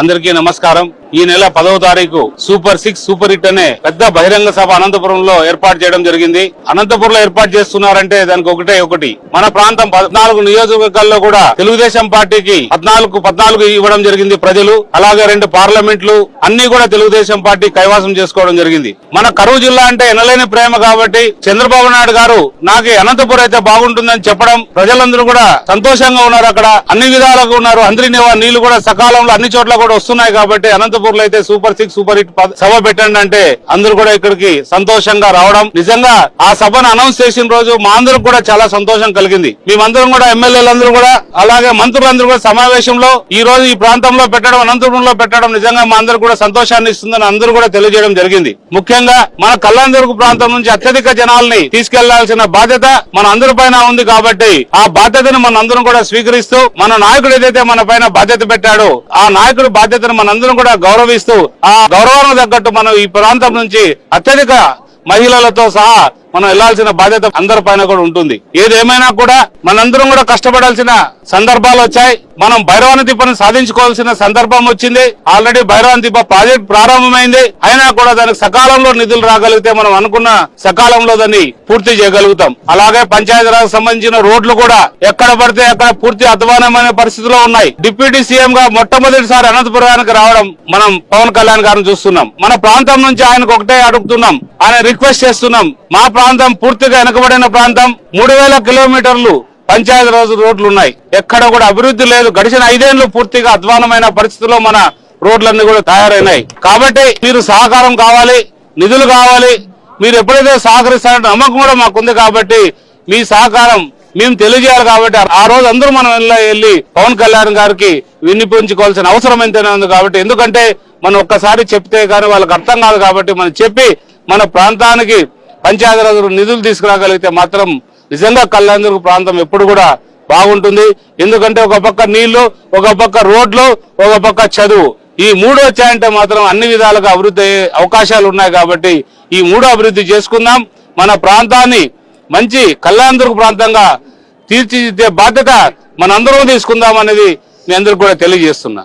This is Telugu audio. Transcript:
అందరికీ నమస్కారం. ఈ నెల పదవ తారీఖు సూపర్ సిక్స్ సూపర్ హిట్ అనే పెద్ద బహిరంగ సభ అనంతపురంలో ఏర్పాటు చేయడం జరిగింది. అనంతపురంలో ఏర్పాటు చేస్తున్నారంటే దానికి ఒకటే ఒకటి. మన ప్రాంతం పద్నాలుగు నియోజకవర్గాల్లో కూడా తెలుగుదేశం పార్టీకి పద్నాలుగు పద్నాలుగు ఇవ్వడం జరిగింది ప్రజలు. అలాగే రెండు పార్లమెంట్లు అన్ని కూడా తెలుగుదేశం పార్టీ కైవాసం చేసుకోవడం జరిగింది. మన కరువు జిల్లా అంటే ఎనలేని ప్రేమ కాబట్టి చంద్రబాబు నాయుడు గారు నాకు అనంతపురం అయితే బాగుంటుందని చెప్పడం ప్రజలందరూ కూడా సంతోషంగా ఉన్నారు అక్కడ. అన్ని విధాలుగా ఉన్నారు. అందరి నీళ్ళు కూడా సకాలంలో అన్ని చోట్ల కూడా వస్తున్నాయి కాబట్టి అనంతపురం అనంతపురంలో అయితే సూపర్ సిక్స్ సూపర్ హిట్ సభ పెట్టండి అంటే అందరూ కూడా ఇక్కడికి సంతోషంగా రావడం. నిజంగా ఆ సభను అనౌన్స్ చేసిన రోజు మా అందరికి కూడా చాలా సంతోషం కలిగింది. మేమందరం కూడా ఎమ్మెల్యేలందరూ కూడా అలాగే మంత్రులందరూ కూడా సమావేశంలో ఈ రోజు ఈ ప్రాంతంలో పెట్టడం అనంతపురంలో పెట్టడం నిజంగా మా అందరికి కూడా సంతోషాన్ని ఇస్తుందని అందరూ కూడా తెలియజేయడం జరిగింది. ముఖ్యంగా మన కళ్యాణదుర్గ ప్రాంతం నుంచి అత్యధిక జనాల్ని తీసుకెళ్ళాల్సిన బాధ్యత మన అందరి పైన ఉంది కాబట్టి ఆ బాధ్యతను మన అందరం కూడా స్వీకరిస్తూ మన నాయకుడు ఏదైతే మన పైన బాధ్యత పెట్టాడో ఆ నాయకుడి బాధ్యతను మనందరం కూడా గౌరవిస్తూ ఆ గౌరవానికి తగ్గట్టు మనం ఈ ప్రాంతం నుంచి అత్యధిక మహిళలతో సహా మనం వెళ్ళాల్సిన బాధ్యత అందరి పైన కూడా ఉంటుంది. ఏదేమైనా కూడా మనందరం కూడా కష్టపడాల్సిన సందర్భాలు వచ్చాయి. మనం భైరవాన తిప్పని సాధించుకోవాల్సిన సందర్భం వచ్చింది. ఆల్రెడీ భైరవాన దీప ప్రాజెక్ట్ ప్రారంభమైంది. అయినా కూడా దానికి సకాలంలో నిధులు రాగలిగితే మనం అనుకున్న సకాలంలో దాన్ని పూర్తి చేయగలుగుతాం. అలాగే పంచాయతీరాజ్ సంబంధించిన రోడ్లు కూడా ఎక్కడ పడితే అక్కడ పూర్తి అధ్వానమైన పరిస్థితిలో ఉన్నాయి. డిప్యూటీ సీఎం గా మొట్టమొదటిసారి అనంతపురానికి రావడం మనం పవన్ కళ్యాణ్ గారిని చూస్తున్నాం. మన ప్రాంతం నుంచి ఆయనకు ఒకటే అడుగుతున్నాం. ఆయన రిక్వెస్ట్ చేస్తున్నాం. మా ప్రాంతం పూర్తిగా వెనుకబడిన ప్రాంతం. మూడు వేల కిలోమీటర్లు పంచాయతీ రోజు రోడ్లు ఉన్నాయి ఎక్కడ కూడా అభివృద్ధి లేదు. గడిచిన ఐదేళ్ళు పూర్తిగా అధ్వానమైన పరిస్థితుల్లో మన రోడ్లన్నీ కూడా తయారైనాయి. కాబట్టి మీరు సహకారం కావాలి నిధులు కావాలి. మీరు ఎప్పుడైతే సహకరిస్తారంటే నమ్మకం కూడా మాకుంది కాబట్టి మీ సహకారం మేము తెలియజేయాలి కాబట్టి ఆ రోజు అందరూ మనం వెళ్ళ- వెళ్ళి పవన్ కళ్యాణ్ గారికి వినిపించుకోవాల్సిన అవసరం ఎంతైనా ఉంది కాబట్టి ఎందుకంటే మనం ఒక్కసారి చెప్తే కానీ వాళ్ళకి అర్థం కాదు కాబట్టి మనం చెప్పి మన ప్రాంతానికి పంచాయతీరాజ్ నిధులు తీసుకురాగలిగితే మాత్రం నిజంగా కళ్యాణదుర్గ ప్రాంతం ఎప్పుడు కూడా బాగుంటుంది. ఎందుకంటే ఒక పక్క నీళ్ళు ఒక పక్క రోడ్లు ఒక పక్క చదువు. ఈ మూడు వచ్చాయంటే మాత్రం అన్ని విధాలుగా అభివృద్ధి అయ్యే అవకాశాలు ఉన్నాయి కాబట్టి ఈ మూడు అభివృద్ధి చేసుకుందాం. మన ప్రాంతాన్ని మంచి కళ్యాణదుర్గ ప్రాంతంగా తీర్చిదిద్దే బాధ్యత మనందరం తీసుకుందాం అనేది మీ అందరికి కూడా తెలియజేస్తున్నా.